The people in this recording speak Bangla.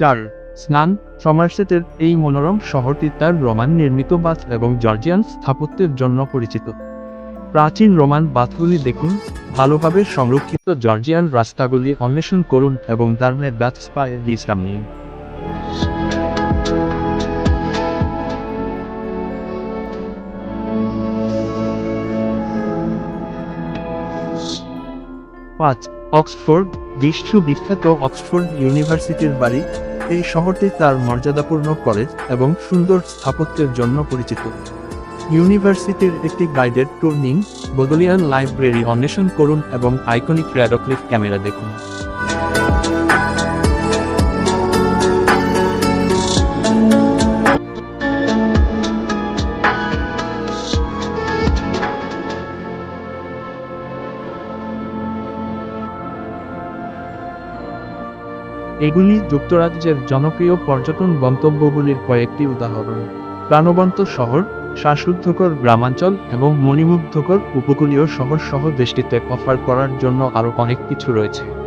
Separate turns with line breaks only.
চার, স্নান সমারসেটের এই মনোরম শহরটি তার রোমান নির্মিত বাথ এবং জর্জিয়ান স্থাপত্যের জন্য পরিচিত। প্রাচীন রোমান বাথগুলি দেখুন, ভালোভাবে সংরক্ষিত জর্জিয়ান রাস্তাগুলি অন্বেষণ করুন এবং দার্নের বাথ স্পায়ে বিশ্রাম নিন। পাঁচ, অক্সফোর্ড বিশ্ববিখ্যাত অক্সফোর্ড ইউনিভার্সিটির বাড়ি, এই শহরটি তার মর্যাদাপূর্ণ কলেজ এবং সুন্দর স্থাপত্যের জন্য পরিচিত। ইউনিভার্সিটির একটি গাইডেড ট্যুর নিন বদলিয়ান লাইব্রেরি অন্বেষণ করুন এবং আইকনিক র্যাডোক্লিফ ক্যামেরা দেখুন। এগুলি যুক্তরাজ্যের জনপ্রিয় পর্যটন গন্তব্যগুলির কয়েকটি উদাহরণ। প্রাণবন্ত শহর, শ্বাসরুদ্ধকর গ্রামাঞ্চল এবং মণিমুগ্ধকর উপকূলীয় শহর সহ দেশটিতে অফার করার জন্য আরও অনেক কিছু রয়েছে।